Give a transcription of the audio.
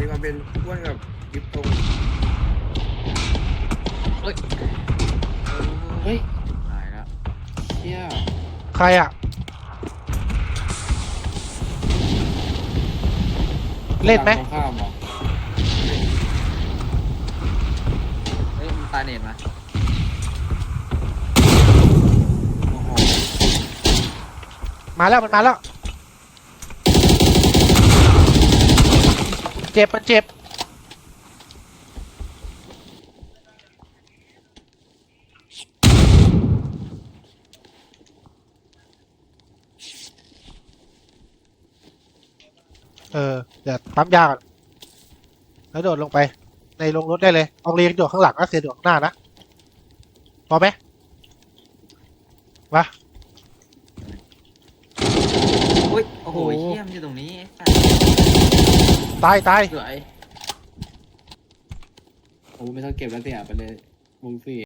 มีความเป็นอ้วนกับยิบตรงเฮ้ยเฮ้ยตายแล้วเชี่ยใครอะ เล่นไหม ตรงข้ามเหรอเฮ้ยมันตายเน็ตมาโอ้โหมาแล้วมันมาแล้ว จ็บมันเจ็บเออเดี๋ยวปั๊มยาก่อนแล้วโดดลงไป ในลงรถได้เลยอองเรียงโดดข้างหลังนะเสียโดดข้างหน้านะพอไหมมาเฮ้ยโอ้โหเชี่ยมอยู่ตรงนี้ ตายตาย สวยโอ้ไม่ต้องเก็บแล้วเสียไปเลยวงสี่